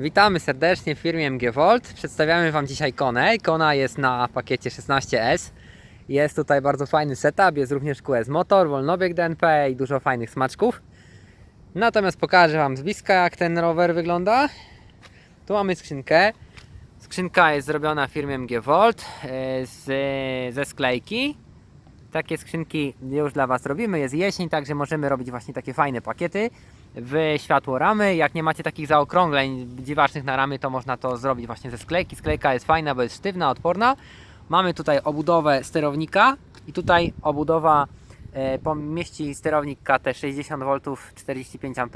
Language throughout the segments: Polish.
Witamy serdecznie w firmie MG Volt. Przedstawiamy Wam dzisiaj Konę. Kona jest na pakiecie 16S. Jest tutaj bardzo fajny setup, jest również QS motor, wolnobieg DNP i dużo fajnych smaczków. Natomiast pokażę Wam z bliska jak ten rower wygląda. Tu mamy skrzynkę. Skrzynka jest zrobiona w firmie MG Volt e, z, ze sklejki. Takie skrzynki już dla Was robimy. Jest jesień, także możemy robić właśnie takie fajne pakiety w światło ramy. Jak nie macie takich zaokrągleń dziwacznych na ramy, to można to zrobić właśnie ze sklejki. Sklejka jest fajna, bo jest sztywna, odporna. Mamy tutaj obudowę sterownika i tutaj obudowa e, pomieści sterownik KT 60 V 45 A.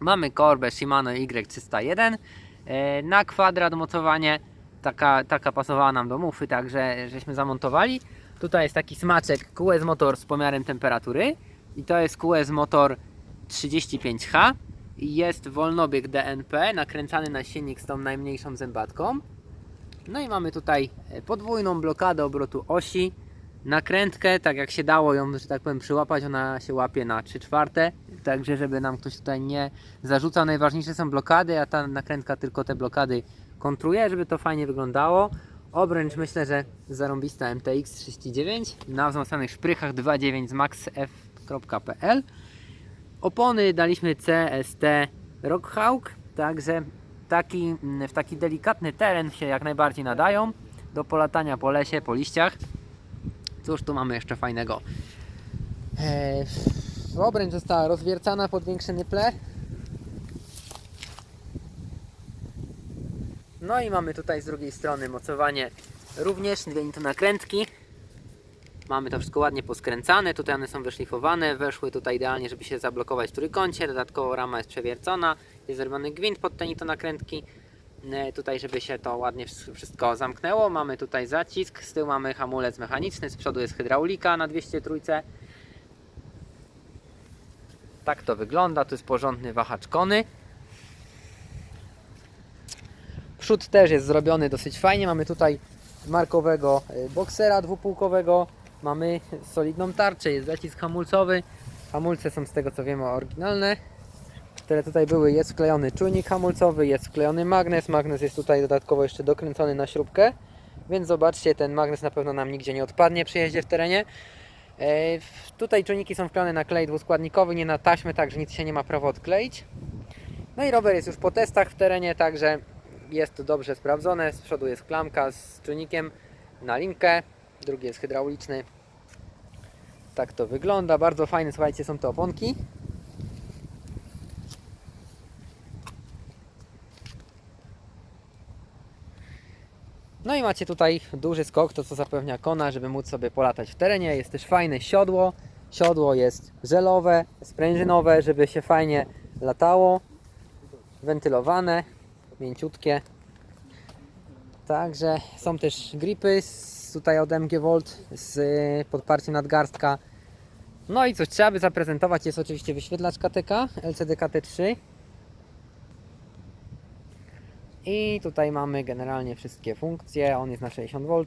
Mamy korbę Shimano Y301 e, na kwadrat mocowanie. Taka, taka pasowała nam do mufy, także żeśmy zamontowali. Tutaj jest taki smaczek QS motor z pomiarem temperatury i to jest QS motor 35H i jest wolnobieg DNP nakręcany na silnik z tą najmniejszą zębatką. No i mamy tutaj e, podwójną blokadę obrotu osi, nakrętkę, tak jak się dało ją, że tak powiem, przyłapać, ona się łapie na 3 czwarte, także żeby nam ktoś tutaj nie zarzucał, najważniejsze są blokady, a ta nakrętka tylko te blokady kontruje, żeby to fajnie wyglądało. Obręcz myślę, że zarąbista MTX 39 na wzmocnionych szprychach 2.9 z maxf.pl Opony daliśmy CST Rockhawk, także taki, w taki delikatny teren się jak najbardziej nadają do polatania po lesie, po liściach. Cóż tu mamy jeszcze fajnego? Eee, obręcz została rozwiercana pod większe nyple. No i mamy tutaj z drugiej strony mocowanie również, dwie to nakrętki. Mamy to wszystko ładnie poskręcane, tutaj one są wyszlifowane, weszły tutaj idealnie, żeby się zablokować w trójkącie, dodatkowo rama jest przewiercona, jest zrobiony gwint pod te nito nakrętki, E, tutaj żeby się to ładnie wsz- wszystko zamknęło, mamy tutaj zacisk, z tyłu mamy hamulec mechaniczny, z przodu jest hydraulika na 203. Tak to wygląda, tu jest porządny wahacz kony. Przód też jest zrobiony dosyć fajnie. Mamy tutaj markowego e, boksera dwupółkowego. Mamy solidną tarczę, jest zacisk hamulcowy. Hamulce są z tego co wiemy oryginalne. Które tutaj były, jest wklejony czujnik hamulcowy, jest wklejony magnes. Magnes jest tutaj dodatkowo jeszcze dokręcony na śrubkę. Więc zobaczcie, ten magnes na pewno nam nigdzie nie odpadnie przy jeździe w terenie. E, Tutaj czujniki są wklejone na klej dwuskładnikowy, nie na taśmę, także nic się nie ma prawa odkleić. No i rower jest już po testach w terenie, także jest to dobrze sprawdzone. Z przodu jest klamka z czujnikiem na linkę, drugi jest hydrauliczny. Tak to wygląda. Bardzo fajne, słuchajcie, są te oponki. No i macie tutaj duży skok, to co zapewnia kona, żeby móc sobie polatać w terenie. Jest też fajne siodło. Siodło jest żelowe, sprężynowe, żeby się fajnie latało. Wentylowane, mięciutkie. Także są też gripy z, tutaj od MG Volt z y, podparciem nadgarstka. No i coś trzeba by zaprezentować. Jest oczywiście wyświetlacz KTK LCD KT3. I tutaj mamy generalnie wszystkie funkcje. On jest na 60 V.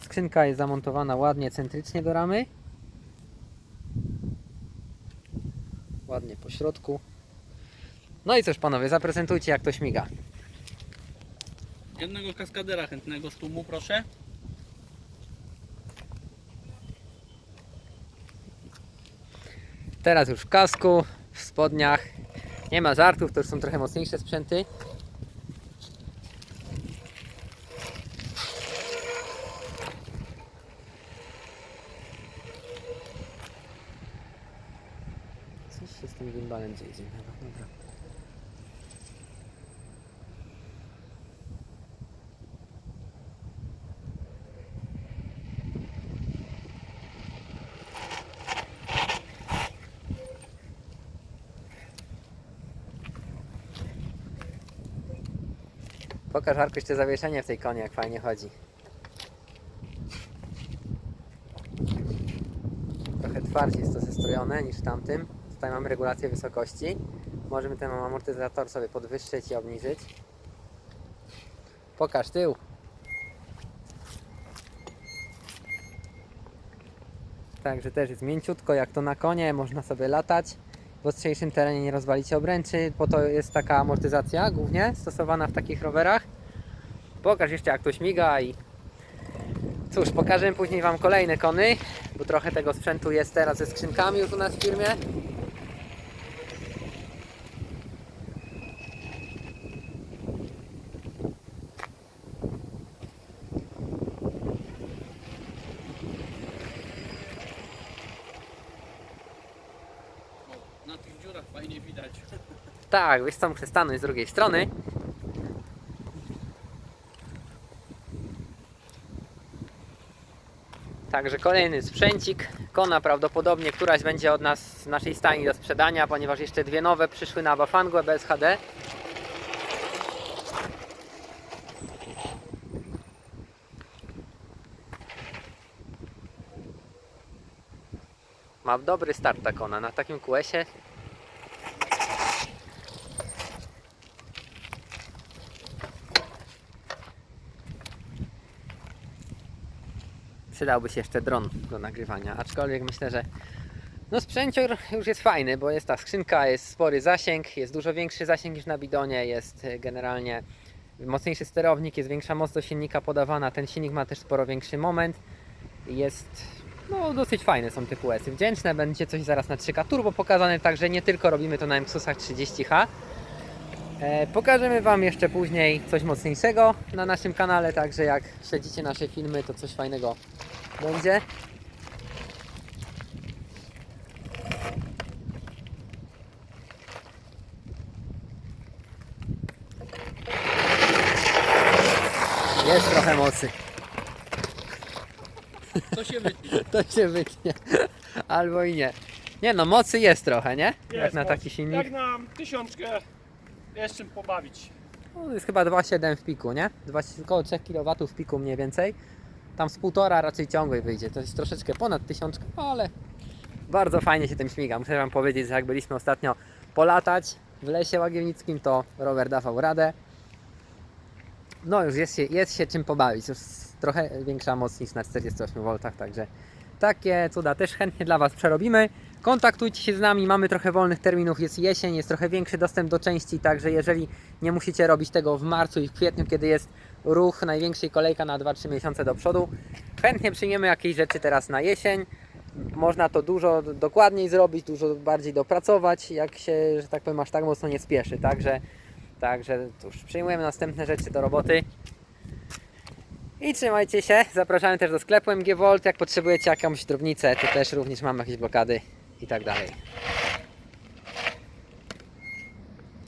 Skrzynka jest zamontowana ładnie centrycznie do ramy. Ładnie po środku. No i cóż panowie, zaprezentujcie jak to śmiga. Jednego kaskadera chętnego z tłumu, proszę. Teraz już w kasku, w spodniach. Nie ma żartów, to już są trochę mocniejsze sprzęty. Coś się z tym gimbalem dzieje. Dobra. Pokaż Arkuś te zawieszenie w tej konie, jak fajnie chodzi. Trochę twardziej jest to zestrojone niż w tamtym. Tutaj mamy regulację wysokości. Możemy ten amortyzator sobie podwyższyć i obniżyć. Pokaż tył. Także też jest mięciutko jak to na konie, można sobie latać. W ostrzejszym terenie nie rozwalicie obręczy, po to jest taka amortyzacja głównie stosowana w takich rowerach. Pokaż jeszcze jak to śmiga i cóż, pokażę później Wam kolejne kony, bo trochę tego sprzętu jest teraz ze skrzynkami już u nas w firmie. Na tych dziurach fajnie widać. Tak, wiesz co, muszę z drugiej strony. Także kolejny sprzęcik. Kona prawdopodobnie któraś będzie od nas z naszej stajni do sprzedania, ponieważ jeszcze dwie nowe przyszły na Bafangu bez HD. Ma dobry start ta kona na takim QS-ie. Przydałby się jeszcze dron do nagrywania, aczkolwiek myślę, że no sprzęcior już jest fajny, bo jest ta skrzynka, jest spory zasięg, jest dużo większy zasięg niż na bidonie, jest e, generalnie mocniejszy sterownik, jest większa moc do silnika podawana, ten silnik ma też sporo większy moment, jest no dosyć fajne są te QS-y, wdzięczne, będzie coś zaraz na 3K Turbo pokazane, także nie tylko robimy to na Mxusach 30H, E, Pokażemy Wam jeszcze później coś mocniejszego na naszym kanale, także jak śledzicie nasze filmy, to coś fajnego będzie. Jest trochę mocy, To się wytnie. to się wytnie, albo i nie. Nie no, mocy jest trochę, nie? jak Jest, na moc. taki silnik. Jak na tysiączkę jest czym pobawić. No, jest chyba 2,7 w piku, nie? 2, około 3 kW w piku mniej więcej. Tam z półtora raczej ciągłej wyjdzie. To jest troszeczkę ponad tysiączkę, ale bardzo fajnie się tym śmiga. Muszę Wam powiedzieć, że jak byliśmy ostatnio polatać w lesie łagiewnickim, to rower dawał radę. No już jest się, jest się czym pobawić. Już trochę większa moc niż na 48 V, także takie cuda też chętnie dla Was przerobimy. Kontaktujcie się z nami, mamy trochę wolnych terminów, jest jesień, jest trochę większy dostęp do części, także jeżeli nie musicie robić tego w marcu i w kwietniu, kiedy jest ruch największej kolejka na 2-3 miesiące do przodu, chętnie przyjmiemy jakieś rzeczy teraz na jesień. Można to dużo dokładniej zrobić, dużo bardziej dopracować, jak się, że tak powiem, aż tak mocno nie spieszy. Także, także cóż, przyjmujemy następne rzeczy do roboty. I trzymajcie się. Zapraszamy też do sklepu MG Volt. Jak potrzebujecie jakąś drobnicę, to też również mamy jakieś blokady i tak dalej.